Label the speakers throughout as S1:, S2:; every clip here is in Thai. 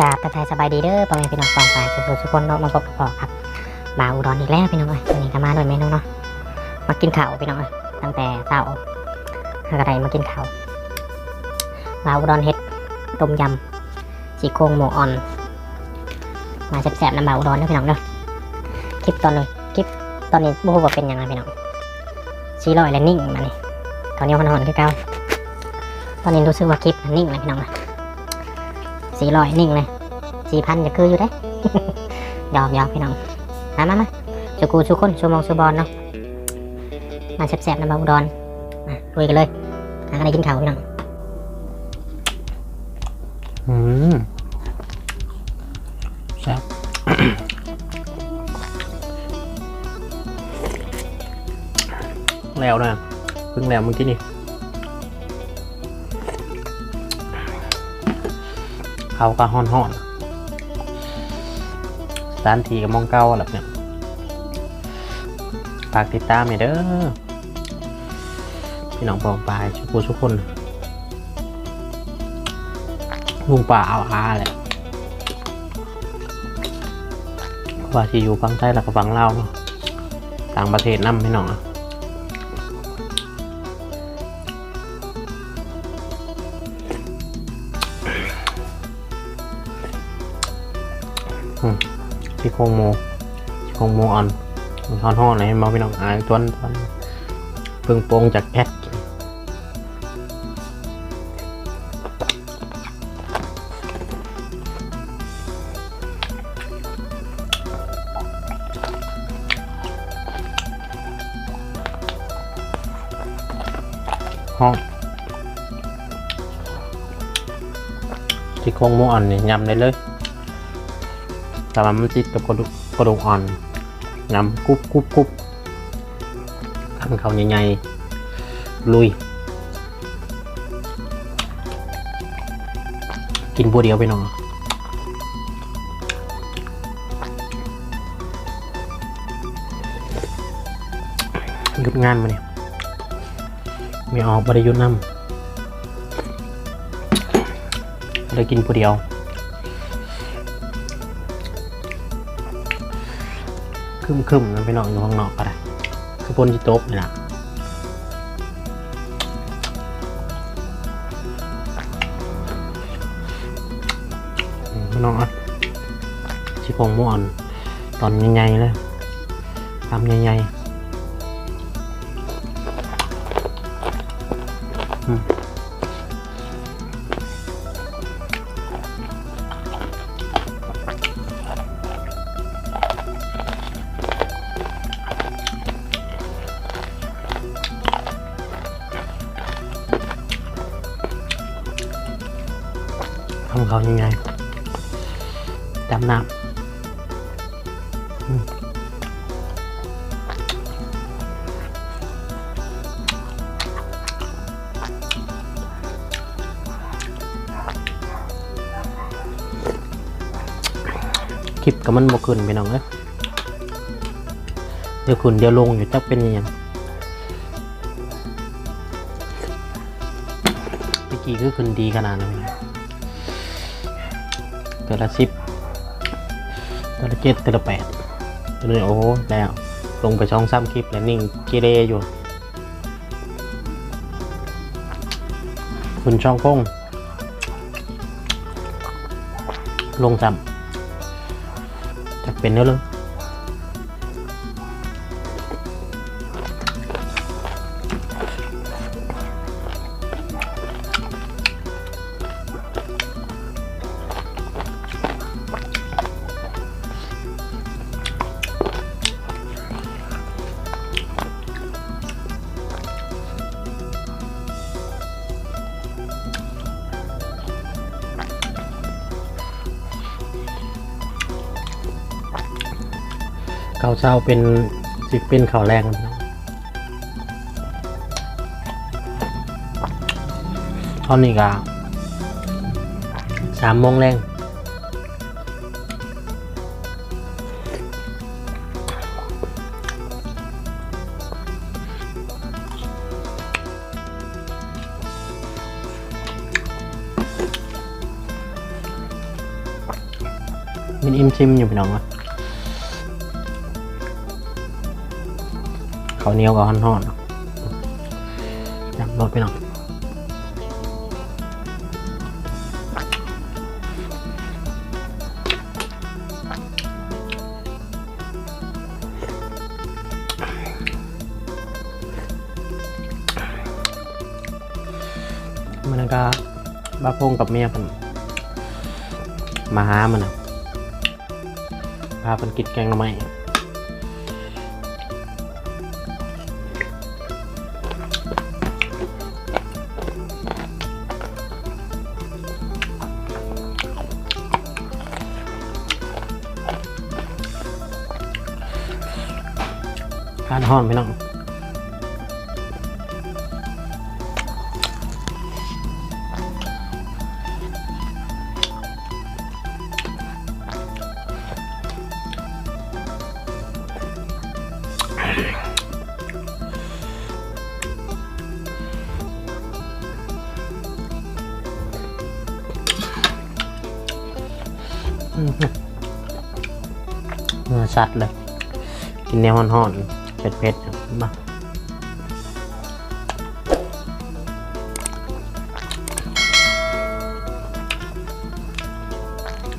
S1: กาบทักทยสบายดีเด้อพ่อแม่พี่น้องฟองฝ่ายสุขุสุคนเนาะมาพบกับพ่อครับ มาอุดรอีกแล้วพี่น้องเอ้ยวันนี้ก็มาด้วยเมนูเนาะ มากินข้าวพี่น้องเอ้ยตั้งแต่เช้าหากระไดมากินข้าว มาอุดรเฮ็ดต้มยำซี่โครงหมูอ่อน มาแซ่บๆน้ำมาอุดรเด้อพี่น้องเด้อคลิปตอนนี้คลิปตอนนี้บ่ฮู้ว่าเป็นยังไงพี่น้องชี้ลอยและนิ่งมานี่ตอนนี้มันหอนคือเก่าตอนนี้รู้สึกว่าคลิปนนิ่งเลยพี่น้องนะ สี่ร้อยนิ่งเลยสี่พันจะคืออยู่ได้หยอกหยอกพี่น้องมามามาชูกูชูคนชูมองชูบอลเนาะมาแซ่บๆนะมาอุดรมาลุยกันเลยหาอะไรกินข้าวพี่น้อง
S2: อืมแซ่บแล้วนะเพิ่งแล้วเมื่อกี้นี่ เขาก็ห่อนห่อนสานทีกับมองเก้าแบบเนี่ยฝากติดตามหน่อยเด้อพี่น้องปองปลายชุกผู้ชุกคนลุงป่าเอาอาแหละว่าที่อยู่ฟังไทยแล้วก็ฟังเล่าวเนาต่างประเทศนั่ไม่น้องอะ ที่โครงโมที่โครงโมอ่อนทอนห่อนๆเลยให้มาพี่น้องอายตัวนตัวนเพิ่งโปรงจากแพทห้องที่โครงหมูอ่อนเนี่ยยำได้เลย แต่ว่ามันติดกับกระดูกกระดูกอ่อนยำกุบกุบกุบขันเขาใหญ่ๆลุย กินบัวเดียวไปหน่อยหยุดงานมาเนี่ยไม่ออกบริยุทธ์นำเลยกินผู้เดียว คึมคึมๆมันไปนอนอยู่ข้างนอกก็ได้คือปนที่โต๊ะนี่นะพี่น้องอะชิพงม่วนตอนใหญ่ๆเลยทำใหญ่ๆ ทำเขายังไงดำน้ำคลิปกับมันบกขึ้นไปน้องเอ้ยเดี๋ยวขึ้นเดี๋ยวลงอยู่จักเป็นยังไงเมื่อกี้คือขึ้นดีขนาดนั้น ตัวละสิบตัวละเจ็ดตัวละแปดตัวนี้โอ้โหแล้ว ลงไปช่องซ้ำคลิปแล้วนิ่งกีเรอยู่คุณช่องพงลงซ้ำจะเป็นเนื้อเลย ข้าวเช้าเป็นสิเป็นข้าวแรงตอนนี้ก็สามโมงแรงมันอิ่มชิมอยู่พี่น้องวะ เขาวเหนียวกับห่อนๆอยากรสพี่น้องมันก็บ้าพงกับเมียเพิ่นมาหามันนะพาเพิ่นกินแกงหน่อไม้ ทานห้อนพี่น้องเนื้อสัตว์เลย กินแนวห่อนๆ เผ็ดๆมา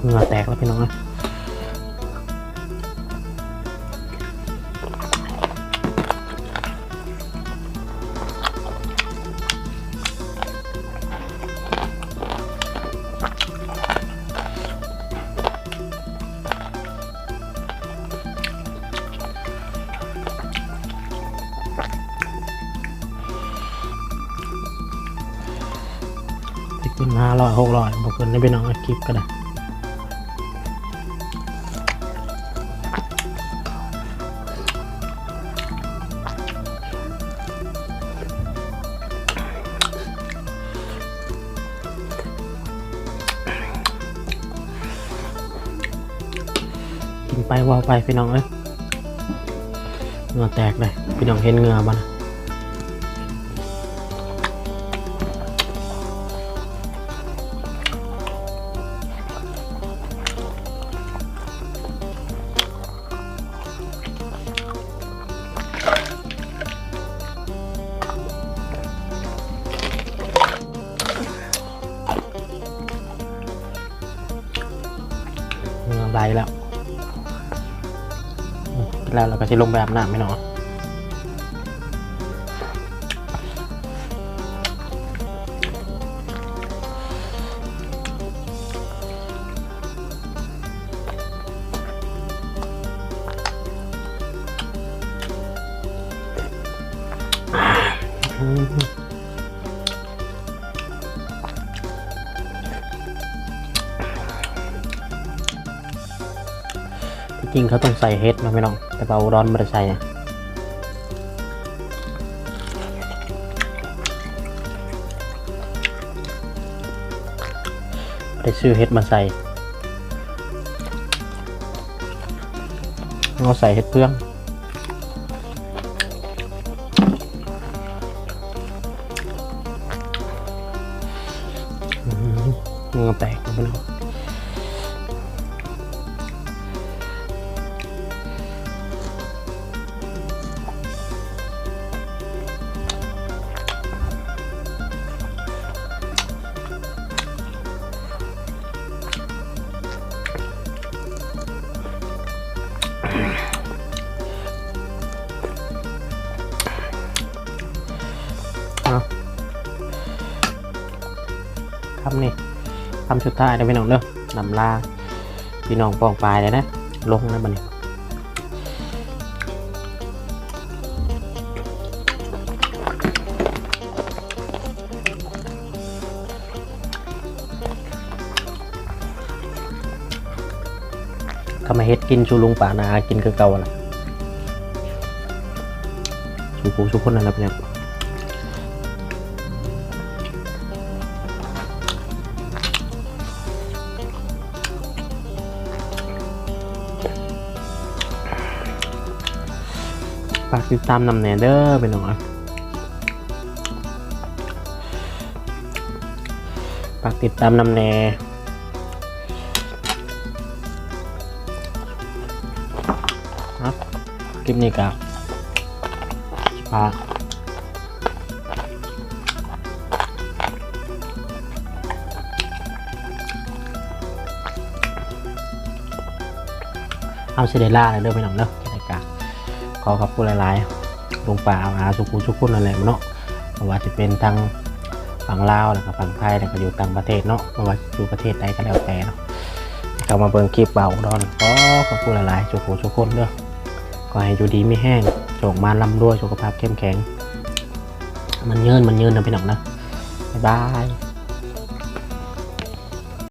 S2: เหงื่อแตกแล้วพี่น้องนะ อยบอกขึ้นได้พี่น้องคลิปก็ได้กินไปว่าวไปพี่น้องเอ้ยเงือแตกเลยพี่น้องเห็นเงือบ้านะ ไหลแล้วแล้วเราก็จะลงไปอาบน้ำไม่นอนอืม ริงเขาต้องใส่เฮดมาไม่น้อง แต่เบาร้อนม่ได้ใส่อะไปซื้อเฮดมาใส่เราใส่เฮดเพื่องเงือแตกแล้ว คำนี่คำสุดท้ายนะพี่น้องเด้อนำลาพี่น้องปองปลายเลยนะ ลงนะบันนี้ ก็มาเฮ็ดกินชูลุงป่านากินคือเก่าล่ะชูปูชูคนนั่นแหละพี่น้องฝากติดตามนำแหนเด้อเป็นน้องอะฝากติดตามนำแหน ลิปนี้กับพาเอาเสได็ล่าเลยเด้อพี่น้องเด้อรายการขอขอบคุณหลายๆลุงป่าอาสุขุสุขุนนั่นแหละเนาะว่าจะเป็นทางฝั่งลาวแล้วก็ฝั่งไทยแล้วก็อยู่ต่างประเทศเนาะไม่ว่าอยู่ประเทศใดก็แล้วแต่เนาะเข้ามาเบิ่งคลิปเบาอุดอนก็ขอบคุณหลายๆสุขสุขคนเด้อ ก็ให้อยู่ดีไม่แห้งโจกมาลำด้วยสุขภาพเข้มแข็ง มันเยินมันเยินนะพี่น้องนะบ๊ายบาย